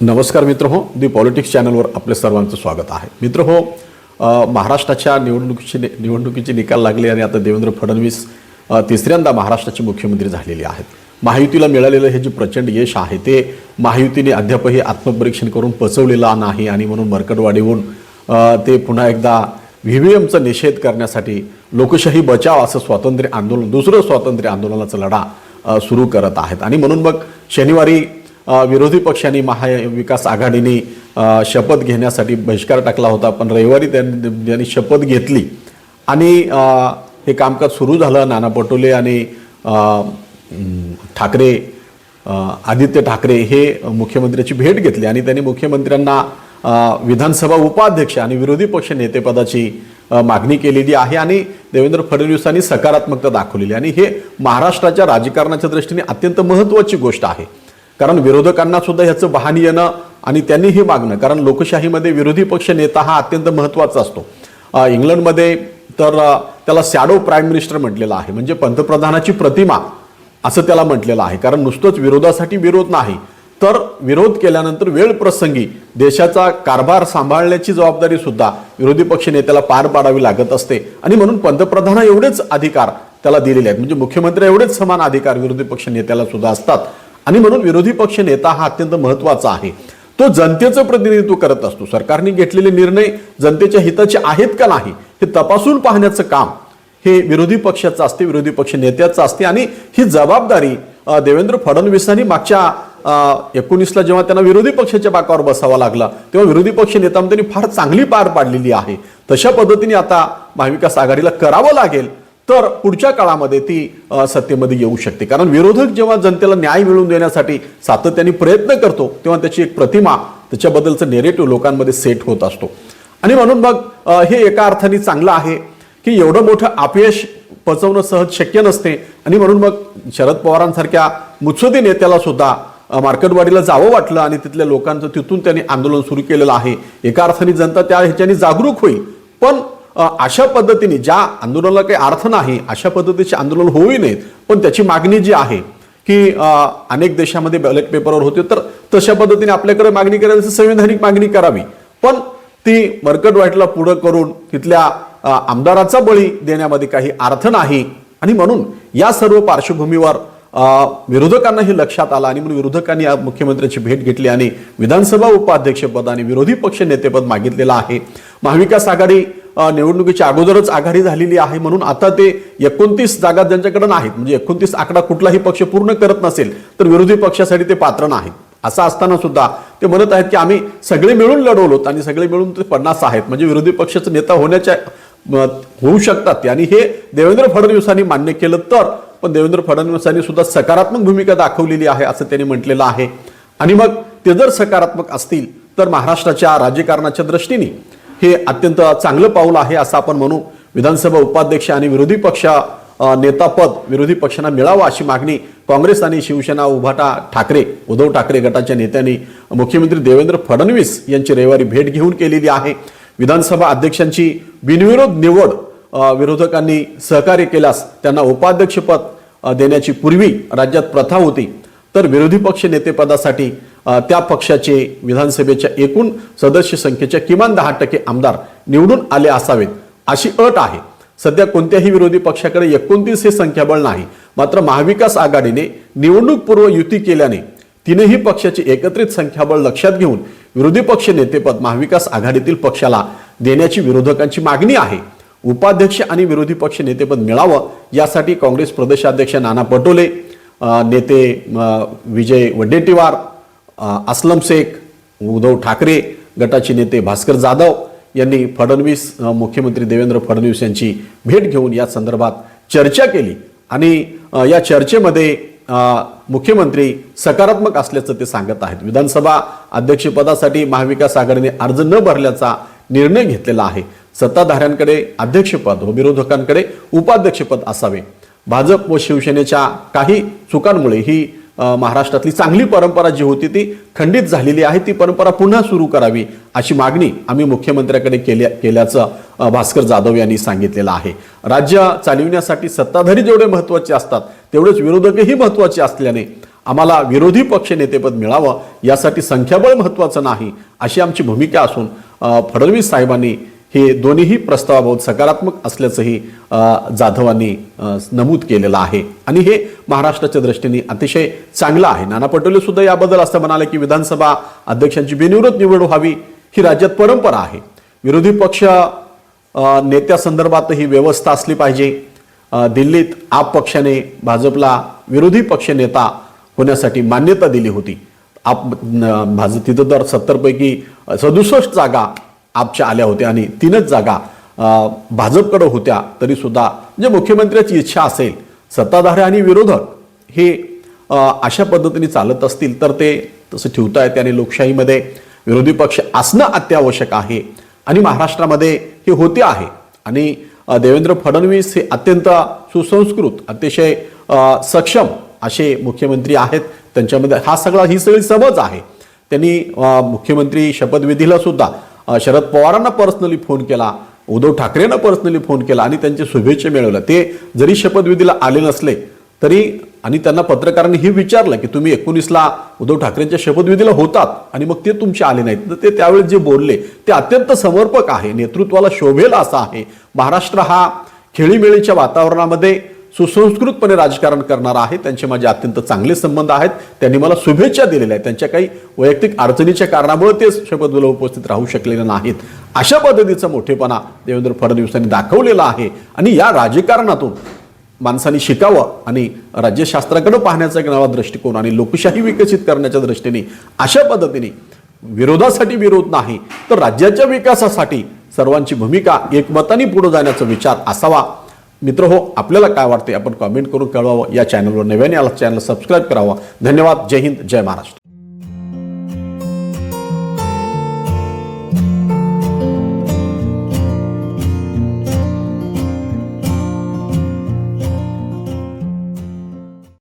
नमस्कार मित्र हो दी पॉलिटिक्स चॅनलवर आपले सर्वांचं स्वागत आहे. मित्र हो महाराष्ट्राच्या निवडणुकीची निवडणुकीचे निकाल लागले आणि आता देवेंद्र फडणवीस तिसऱ्यांदा महाराष्ट्राचे मुख्यमंत्री झालेले आहेत. महायुतीला मिळालेलं हे जे प्रचंड यश आहे ते महायुतीने अद्यापही आत्मपरीक्षण करून पचवलेलं नाही आणि म्हणून मरकटवाडीहून ते पुन्हा एकदा व्ही व्ही एमचा निषेध करण्यासाठी लोकशाही बचाव असं स्वातंत्र्य आंदोलन दुसरं स्वातंत्र्य आंदोलनाचा लढा सुरू करत आहेत. आणि म्हणून मग शनिवारी विरोधी पक्षांनी महाविकास आघाडीने शपथ घेण्यासाठी बहिष्कार टाकला होता. पण रविवारी त्यांनी त्यांनी शपथ घेतली. आणि हे कामकाज सुरू झालं. नाना पटोले आणि ठाकरे आदित्य ठाकरे हे मुख्यमंत्र्याची भेट घेतली. आणि त्यांनी मुख्यमंत्र्यांना विधानसभा उपाध्यक्ष आणि विरोधी पक्ष नेतेपदाची मागणी केलेली आहे. आणि देवेंद्र फडणवीसांनी सकारात्मकता दाखवलेली आणि हे महाराष्ट्राच्या राजकारणाच्या दृष्टीने अत्यंत महत्त्वाची गोष्ट आहे. कारण विरोधकांना सुद्धा ह्याचं बहाणी येणं आणि त्यांनी हे मागणं कारण लोकशाहीमध्ये विरोधी पक्ष नेता हा अत्यंत महत्त्वाचा असतो. इंग्लंडमध्ये तर त्याला सॅडो प्राईम मिनिस्टर म्हटलेलं आहे. म्हणजे पंतप्रधानाची प्रतिमा असं त्याला म्हटलेलं आहे. कारण नुसतंच विरोधासाठी विरोध नाही. तर विरोध केल्यानंतर वेळ प्रसंगी देशाचा कारभार सांभाळण्याची जबाबदारी सुद्धा विरोधी पक्ष नेत्याला पार पाडावी लागत असते. आणि म्हणून पंतप्रधाना एवढेच अधिकार त्याला दिलेले आहेत. म्हणजे मुख्यमंत्री एवढेच समान अधिकार विरोधी पक्ष नेत्याला सुद्धा असतात. आणि म्हणून विरोधी पक्ष नेता हा अत्यंत महत्त्वाचा आहे. तो जनतेचं प्रतिनिधित्व करत असतो. सरकारने घेतलेले निर्णय जनतेच्या हिताचे आहेत का नाही हे तपासून पाहण्याचं काम हे विरोधी पक्षाचं असते विरोधी पक्ष नेत्याचं असते. आणि ही जबाबदारी देवेंद्र फडणवीसांनी मागच्या एकोणीसला जेव्हा त्यांना विरोधी पक्षाच्या बाकावर बसावा लागला तेव्हा विरोधी पक्ष नेता त्यांनी फार चांगली पार पाडलेली आहे. तशा पद्धतीने आता महाविकास आघाडीला करावं लागेल तर पुढच्या काळामध्ये ती सत्तेमध्ये येऊ शकते. कारण विरोधक जेव्हा जनतेला न्याय मिळवून देण्यासाठी सातत्याने प्रयत्न करतो तेव्हा त्याची एक प्रतिमा त्याच्याबद्दलचं नेरेटिव्ह लोकांमध्ये सेट होत असतो. आणि म्हणून मग हे एका अर्थाने चांगलं आहे की एवढं मोठं अपयश पचवणं सहज शक्य नसते. आणि म्हणून मग शरद पवारांसारख्या मुत्सदी नेत्याला सुद्धा मार्केटवाडीला जावं वाटलं आणि तिथल्या लोकांचं तिथून त्यांनी आंदोलन सुरू केलेलं आहे. एका अर्थाने जनता त्या ह्याच्याने जागरूक होईल. पण अशा पद्धतीने ज्या आंदोलनाला काही अर्थ नाही अशा पद्धतीचे आंदोलन होऊ नयेत पण त्याची मागणी जी आहे की अनेक देशामध्ये बॅलेट पेपरवर होते तर तशा पद्धतीने आपल्याकडे मागणी करायची संवैधानिक मागणी करावी. पण ती मरकटवाटला पुढं करून तिथल्या आमदाराचा बळी देण्यामध्ये काही अर्थ नाही. आणि म्हणून या सर्व पार्श्वभूमीवर विरोधकांना हे लक्षात आलं आणि म्हणून विरोधकांनी या मुख्यमंत्र्यांची भेट घेतली आणि विधानसभा उपाध्यक्षपद आणि विरोधी पक्ष नेतेपद मागितलेलं आहे. महाविकास आघाडी निवडणुकीच्या अगोदरच आघाडी झालेली आहे म्हणून आता ते एकोणतीस जागा ज्यांच्याकडे नाहीत म्हणजे एकोणतीस आकडा कुठलाही पक्ष पूर्ण करत नसेल तर विरोधी पक्षासाठी ते पात्र नाहीत. असं असताना सुद्धा ते म्हणत आहेत की आम्ही सगळे मिळून लढवलोत आणि सगळे मिळून ते पन्नास आहेत. म्हणजे विरोधी पक्षाचे नेता होण्याच्या म, होऊ शकतात. ते आणि हे देवेंद्र फडणवीसांनी मान्य केलं तर पण देवेंद्र फडणवीसांनी सुद्धा सकारात्मक भूमिका दाखवलेली आहे असं त्यांनी म्हटलेलं आहे. आणि मग ते जर सकारात्मक असतील तर महाराष्ट्राच्या राजकारणाच्या दृष्टीने हे अत्यंत चांगलं पाऊल आहे असं आपण म्हणू. विधानसभा उपाध्यक्ष आणि विरोधी पक्ष नेतापद विरोधी पक्षांना मिळावं अशी मागणी काँग्रेस आणि शिवसेना उभाटा ठाकरे उद्धव ठाकरे गटाच्या नेत्यांनी मुख्यमंत्री देवेंद्र फडणवीस यांची रविवारी भेट घेऊन केलेली आहे. विधानसभा अध्यक्षांची बिनविरोध निवड विरोधकांनी सहकार्य केल्यास त्यांना उपाध्यक्षपद देण्याची पूर्वी राज्यात प्रथा होती. तर विरोधी पक्ष नेतेपदासाठी त्या पक्षाचे विधानसभेच्या एकूण सदस्य संख्येच्या किमान दहा टक्के आमदार निवडून आले असावेत अशी अट आहे. सध्या कोणत्याही विरोधी पक्षाकडे एकोणतीस हे संख्याबळ नाही. मात्र महाविकास आघाडीने निवडणूकपूर्व युती केल्याने तीनही पक्षाचे एकत्रित संख्याबळ लक्षात घेऊन विरोधी पक्ष नेतेपद महाविकास आघाडीतील पक्षाला देण्याची विरोधकांची मागणी आहे. उपाध्यक्ष आणि विरोधी पक्ष नेतेपद मिळावं यासाठी काँग्रेस प्रदेशाध्यक्ष नाना पटोले नेते विजय वडेट्टीवार असलम शेख उद्धव ठाकरे गटाचे नेते भास्कर जाधव यांनी फडणवीस मुख्यमंत्री देवेंद्र फडणवीस यांची भेट घेऊन या संदर्भात चर्चा केली. आणि या चर्चेमध्ये मुख्यमंत्री सकारात्मक असल्याचं ते सांगत आहेत. विधानसभा अध्यक्षपदासाठी महाविकास आघाडीने अर्ज न भरल्याचा निर्णय घेतलेला आहे. सत्ताधाऱ्यांकडे अध्यक्षपद व विरोधकांकडे उपाध्यक्षपद असावे. भाजप व शिवसेनेच्या काही चुकांमुळे ही महाराष्ट्रातली चांगली परंपरा जी होती ती खंडित झालेली आहे. ती परंपरा पुन्हा सुरू करावी अशी मागणी आम्ही मुख्यमंत्र्याकडे केल्या केल्याचं भास्कर जाधव यांनी सांगितलेलं आहे. राज्य चालविण्यासाठी सत्ताधारी जेवढे महत्त्वाचे असतात तेवढेच विरोधकही महत्त्वाचे असल्याने आम्हाला विरोधी पक्ष नेतेपद मिळावं यासाठी संख्याबळ महत्त्वाचं नाही अशी आमची भूमिका असून फडणवीस साहेबांनी हे दोन्हीही प्रस्ताव बहुत सकारात्मक असल्याचंही जाधवांनी नमूद केलेलं आहे. आणि हे महाराष्ट्राच्या दृष्टीने अतिशय चांगलं आहे. नाना पटोले सुद्धा याबद्दल असं म्हणाले की विधानसभा अध्यक्षांची बिनविरोध निवड व्हावी ही राज्यात परंपरा आहे. विरोधी पक्ष नेत्यासंदर्भात ही व्यवस्था असली पाहिजे. दिल्लीत आप पक्षाने भाजपला विरोधी पक्ष नेता होण्यासाठी मान्यता दिली होती. आप भाजप तिथं तर सत्तरपैकी सदुसष्ट जागा आपच्या आल्या होत्या आणि तीनच जागा भाजपकडं होत्या तरीसुद्धा जे मुख्यमंत्र्याची इच्छा असेल सत्ताधारी आणि विरोधक हे अशा पद्धतीने चालत असतील तर ते तसं ठेवता येते आणि लोकशाहीमध्ये विरोधी पक्ष असणं अत्यावश्यक आहे. आणि महाराष्ट्रामध्ये हे होते आहे. आणि देवेंद्र फडणवीस हे अत्यंत सुसंस्कृत अतिशय सक्षम असे मुख्यमंत्री आहेत. त्यांच्यामध्ये हा सगळा ही सगळी समज आहे. त्यांनी मुख्यमंत्री शपथविधीला सुद्धा शरद पवारांना पर्सनली फोन केला उद्धव ठाकरेंना पर्सनली फोन केला आणि त्यांचे शुभेच्छा मिळवल्या. ते जरी शपथविधीला आले नसले तरी आणि त्यांना पत्रकारांनी हे विचारलं की तुम्ही एकोणीसला उद्धव ठाकरेंच्या शपथविधीला होतात आणि मग ते तुमचे आले नाहीत. तर ते त्यावेळेस जे बोलले ते अत्यंत समर्पक आहे. नेतृत्वाला शोभेल असा आहे. महाराष्ट्र हा खेळीमेळीच्या वातावरणामध्ये सुसंस्कृतपणे राजकारण करणारा आहे. त्यांचे माझे अत्यंत चांगले संबंध आहेत. त्यांनी मला शुभेच्छा दिलेल्या आहेत. त्यांच्या काही वैयक्तिक अडचणीच्या कारणामुळे ते शपथविधीला उपस्थित राहू शकलेले नाहीत. अशा पद्धतीचा मोठेपणा देवेंद्र फडणवीसांनी दाखवलेला आहे. आणि या राजकारणातून माणसांनी शिकावं आणि राज्यशास्त्राकडे पाहण्याचा एक नवा दृष्टिकोन आणि लोकशाही विकसित करण्याच्या दृष्टीने अशा पद्धतीने विरोधासाठी विरोध नाही तर राज्याच्या विकासासाठी सर्वांची भूमिका एकमताने पुढे जाण्याचा विचार असावा. मित्र हो आपल्याला काय वाटते आपण कमेंट करून कळवावं. या चॅनलवर नव्याने आला चॅनल सबस्क्राईब करावा. धन्यवाद. जय हिंद. जय महाराष्ट्र.